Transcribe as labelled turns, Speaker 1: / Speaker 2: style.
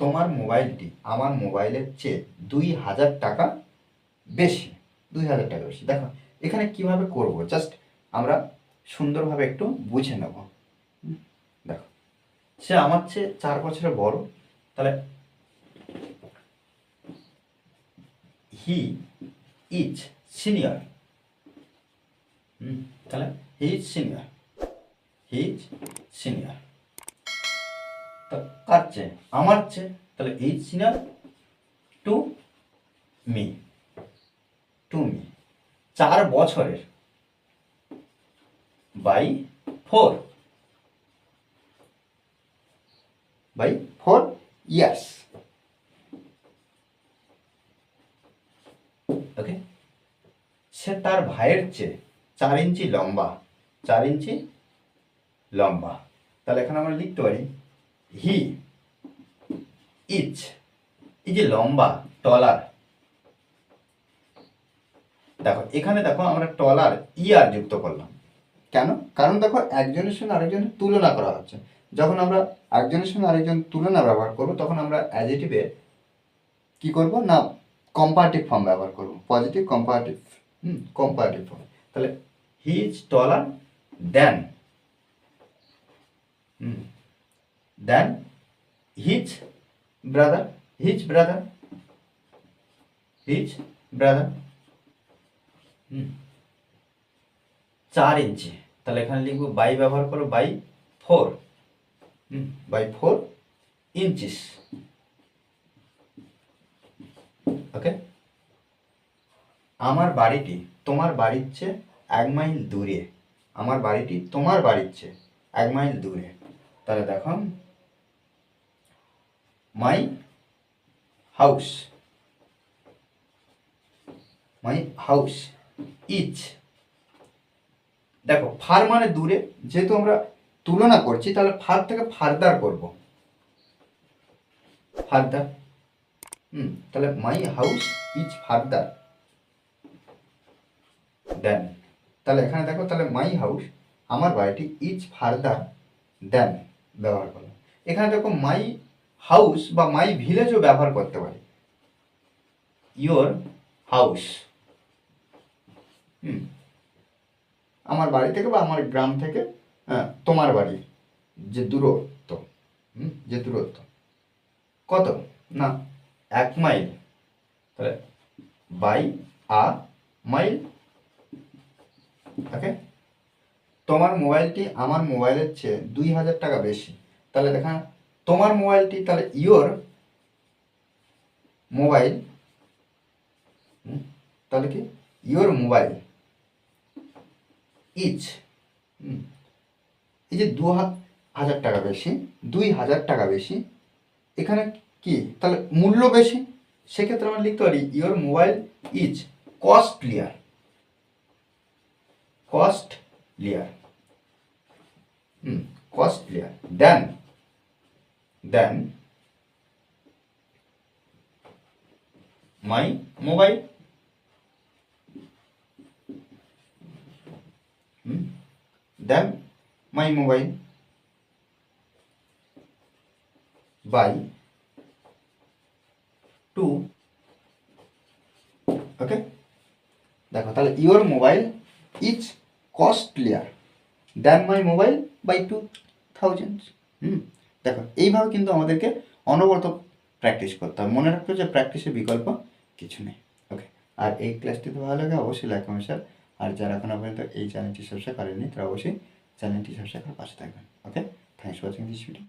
Speaker 1: তোমার মোবাইলটি আমার মোবাইলের চেয়ে দুই হাজার টাকা বেশি, দুই হাজার টাকা বেশি। দেখো, এখানে কীভাবে করব? জাস্ট আমরা সুন্দরভাবে একটু বুঝে নেব। দেখো, সে আমার চেয়ে চার বছরের বড়। তাহলে হি ইজ সিনিয়র তাহলে he is senior he is senior কার চেয়ে, আমার চেয়ে, তাহলে he's senior to me to me, চার বছরের by four by four years. Okay সে তার ভাইয়ের চেয়ে চার ইঞ্চি লম্বা, চার ইঞ্চি লম্বা। তাহলে এখানে আমরা লিখতে পারি হি ইচ এই যে লম্বা টলার দেখো, এখানে দেখো আমরা টলার ইয়ার যুক্ত করলাম। কেন? কারণ দেখো একজনের সঙ্গে আরেকজনের তুলনা করা হচ্ছে। যখন আমরা একজনের সঙ্গে আরেকজন তুলনা ব্যবহার করব, তখন আমরা অ্যাজেটিভে কি করব? না কম্পারেটিভ ফর্ম ব্যবহার করব। Positive comparative hmm comparative form তাহলে he is taller than hmm than his brother his brother his brother hmm চার ইঞ্চি তাহলে এখানে লিখব বাই ব্যবহার করো by four by four inches okay আমার বাড়িটি তোমার বাড়ির চেয়ে এক মাইল দূরে। আমার বাড়িটি তোমার বাড়ির চেয়ে এক মাইল দূরে। তাহলে দেখো my house my house each দেখো ফার মানে দূরে, যেহেতু আমরা তুলনা করছি, তাহলে ফার থেকে ফার্দার করব। ফার্দার হুম, তাহলে my house is farther than তাহলে এখানে দেখো, তাহলে মাই হাউস আমার বাড়িটি ইজ ফার্দার দেন ব্যবহার করলাম। এখানে দেখো মাই হাউস বা মাই ভিলেজও ব্যবহার করতে পারি। Your house hmm. আমার বাড়ি থেকে বা আমার গ্রাম থেকে হ্যাঁ, তোমার বাড়ি যে দূরত্ব হুম, যে দূরত্ব। কত? না এক মাইল তাহলে বাই আ মাইল ওকে তোমার মোবাইলটি আমার মোবাইলের চেয়ে দুই হাজার টাকা বেশি। তাহলে দেখা তোমার মোবাইলটি তাহলে ইয়োর মোবাইল তাহলে কি? ইয়োর মোবাইল ইচ এই যে দু হাজার টাকা বেশি, দুই হাজার টাকা বেশি, এখানে কি? তাহলে মূল্য বেশি, সেক্ষেত্রে আমরা লিখতে পারি your mobile is costlier costlier hmm costlier than than my mobile than my mobile by two okay দেখো, তাহলে your mobile is costlier than my mobile by two thousand hmm দেখো, এইভাবে কিন্তু আমাদেরকে অনবরত প্র্যাকটিস করতে হবে। মনে রাখতে যে প্র্যাকটিসের বিকল্প কিছু নেই। ওকে আর এই ক্লাসটি তো ভালো লাগে, অবশ্যই লাইক কমেন্ট শেয়ার আর যারা এখন পর্যন্ত এই চ্যানেলটি সাবস্ক্রাইব করেনি তারা অবশ্যই চ্যানেলটি সাবস্ক্রাইব করে পাশে থাকবেন। Okay thanks watching this video